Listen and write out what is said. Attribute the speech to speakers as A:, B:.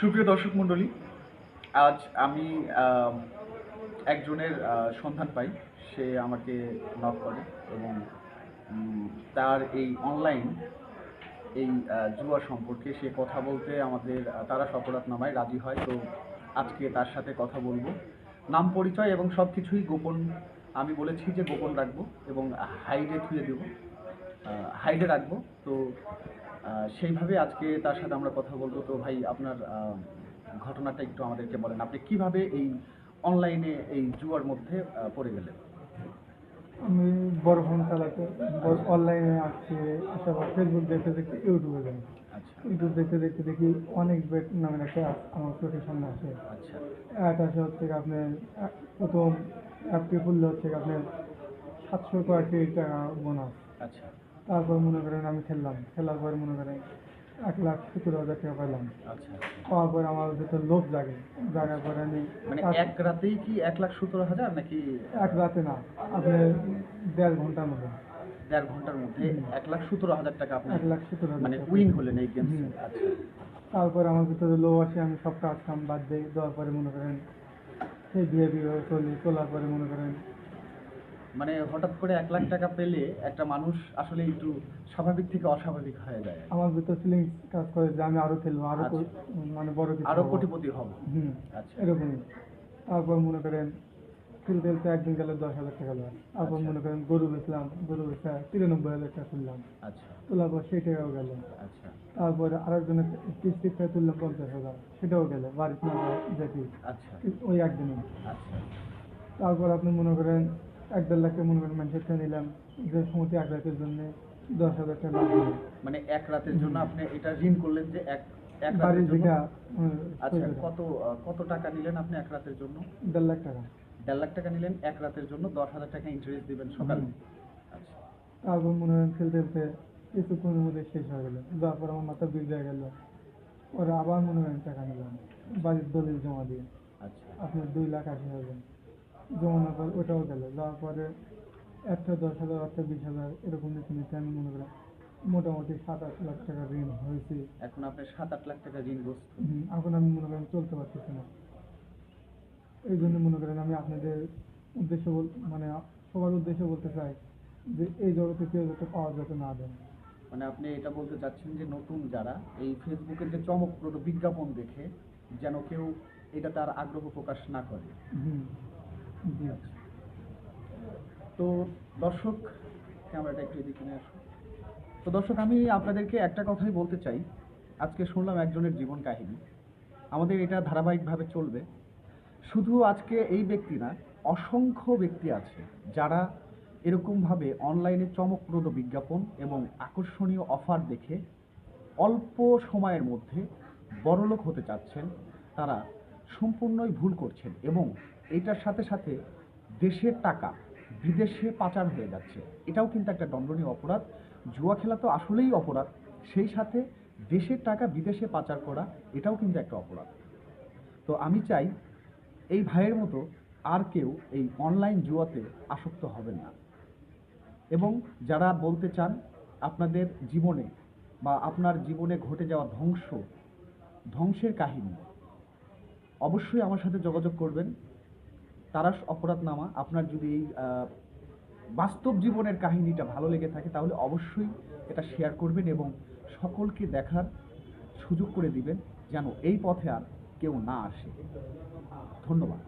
A: সুপ্রিয় দর্শক মণ্ডলী, আজ আমি একজনের সন্ধান পাই। সে আমাকে নক করে এবং তার এই অনলাইন এই জুয়া সম্পর্কে সে কথা বলতে আমাদের তারা তারা সফরাতনামায় রাজি হয়। তো আজকে তার সাথে কথা বলব। নাম পরিচয় এবং সব কিছুই গোপন। আমি বলেছি যে গোপন রাখব এবং হাইডে থুয়ে দেবো। হাইডে রাখব। তো সেইভাবে আজকে তার সাথে আমরা কথা বলব। তো ভাই আপনার ঘটনাটা একটু আমাদেরকে বলেন। আপনি কীভাবে এই অনলাইনে এই জুয়ার মধ্যে পড়ে গেলেন?
B: আমি বড় ফোন চালাতে অনলাইনে আসছি এসব ফেসবুক দেখতে দেখতে ইউটিউবে যাই।
A: আচ্ছা।
B: ইউটিউব দেখতে দেখতে দেখি অনেক বেট নামের একটা আমার চোখের সামনে আসে।
A: আচ্ছা।
B: অ্যাড আসে হচ্ছে আপনার প্রথম অ্যাপটি খুললে হচ্ছে আপনার সাতশো কয়েকটি টাকা বোনাস
A: আচ্ছা।
B: তারপর মনে করেন আমি খেললাম। খেলার পরে মনে করেন এক লাখ সত্তর হাজার টাকা পেলাম
A: আচ্ছা
B: পাওয়ার পরে আমার ভিতর লোভ জাগে। জাগার পরে আমি
A: মানে এক রাতেই কি এক লাখ সতেরো হাজার নাকি?
B: এক রাতে না আপনার দেড় ঘণ্টার মধ্যে
A: দেড় ঘণ্টার মধ্যে এক লাখ সতেরো হাজার টাকা আপনি
B: এক লাখ সত্তর হাজার
A: মানে উইন হলেন এই গেমস
B: হুম।
A: আচ্ছা।
B: তারপরে আমার ভিতরে লো আসে আমি সব কাজ কাম বাদ দিই। দেওয়ার পরে মনে করেন সেই বিয়ে বিয়ে চলি চলার পরে মনে করেন
A: মানে হঠাৎ করে এক লাখ টাকা পেলে একটা মানুষ আসলে একটু স্বাভাবিক থেকে অস্বাভাবিক হয়ে যায়।
B: আমার ভিতর ফিলিংস কাজ করে যে আমি আরও খেলব আরও
A: আচ্ছা।
B: মানে বড় কিছু আরও
A: কোটিপতি হব।
B: হুম
A: আচ্ছা।
B: এরকমই। তারপর মনে করেন খেলতে খেলতে একদিন গেলে দশ হাজার টাকা লাগে তারপর
A: আচ্ছা।
B: মনে করেন গরু বেচলাম গরু বেচা তিরানব্বই হাজার টাকা তুললাম।
A: আচ্ছা।
B: তোলার পর সেই টাকাও গেল।
A: আচ্ছা।
B: তারপরে আরেকজনের কিস্তি খেয়ে তুললাম পঞ্চাশ হাজার সেটাও গেল বাড়িতে যেটি
A: আচ্ছা।
B: ওই একদিনে।
A: আচ্ছা।
B: তারপর আপনি মনে করেন এক দেড় লাখের মনে করেন মানুষের নিলাম। যে সময়টি এক লাখের জন্য দশ হাজার টাকা
A: মানে এক রাতের জন্য আপনি এটা ঋণ করলেন যে এক এক রাতের জন্য? আচ্ছা কত কত টাকা নিলেন আপনি এক রাতের জন্য?
B: দেড় লাখ টাকা।
A: দেড় লাখ টাকা নিলেন এক রাতের জন্য দশ হাজার টাকা ইন্টারেস্ট দিবেন সকালে। আচ্ছা।
B: তারপর মনে করেন খেলতে খেলতে কিছুক্ষণের মধ্যে শেষ হয়ে গেল। তারপর আমার মাথা বিগড়ে গেল। ওরা আবার মনে করেন টাকা নিলাম। বাড়ির দলিল জমা দিয়ে।
A: আচ্ছা।
B: আপনার দুই লাখ আশি হাজার। জমানোর পর ওটাও গেল। যাওয়ার পরে একটা দশ হাজার একটা বিশ হাজার এরকম নিতে নিতে আমি মনে করেন মোটামুটি সাত আট লাখ টাকা ঋণ হয়েছে।
A: এখন আপনি সাত আট লাখ টাকা ঋণগ্রস্ত
B: হুম, এখন আমি মনে করেন চলতে পারতেছি না। এই জন্য মনে করেন আমি আপনাদের উদ্দেশ্য বল মানে সবার উদ্দেশ্য বলতে চাই যে এই জগতে কেউ যাতে পাওয়া যাতে না দেয়।
A: মানে আপনি এটা বলতে চাচ্ছেন যে নতুন যারা এই ফেসবুকের যে চমকপ্রদ বিজ্ঞাপন দেখে যেন কেউ এটা তার আগ্রহ প্রকাশ না করে। তো দর্শক, ক্যামেরাটা একটু এদিকে নিয়ে আসো তো দর্শক, আমি আপনাদেরকে একটা কথাই বলতে চাই। আজকে শুনলাম একজনের জীবন কাহিনী। আমাদের এটা ধারাবাহিকভাবে চলবে। শুধু আজকে এই ব্যক্তি না, অসংখ্য ব্যক্তি আছে যারা এরকমভাবে অনলাইনে চমকপ্রদ বিজ্ঞাপন এবং আকর্ষণীয় অফার দেখে অল্প সময়ের মধ্যে বড়লোক হতে চাচ্ছেন। তারা সম্পূর্ণই ভুল করছেন এবং এইটার সাথে সাথে দেশের টাকা বিদেশে পাচার হয়ে যাচ্ছে। এটাও কিন্তু একটা দণ্ডনীয় অপরাধ। জুয়া খেলা তো আসলেই অপরাধ। সেই সাথে দেশের টাকা বিদেশে পাচার করা, এটাও কিন্তু একটা অপরাধ। তো আমি চাই এই ভাইয়ের মতো আর কেউ এই অনলাইন জুয়াতে আসক্ত হবেন না। এবং যারা বলতে চান আপনাদের জীবনে বা আপনার জীবনে ঘটে যাওয়া ধ্বংস, ধ্বংসের কাহিনী, অবশ্যই আমার সাথে যোগাযোগ করবেন। তারাস অপরাধনামা, আপনার যদি বাস্তব জীবনের কাহিনীটা ভালো লেগে থাকে, তাহলে অবশ্যই এটা শেয়ার করবেন এবং সকলকে দেখার সুযোগ করে দিবেন, যেন এই পথে আর কেউ না আসে। ধন্যবাদ।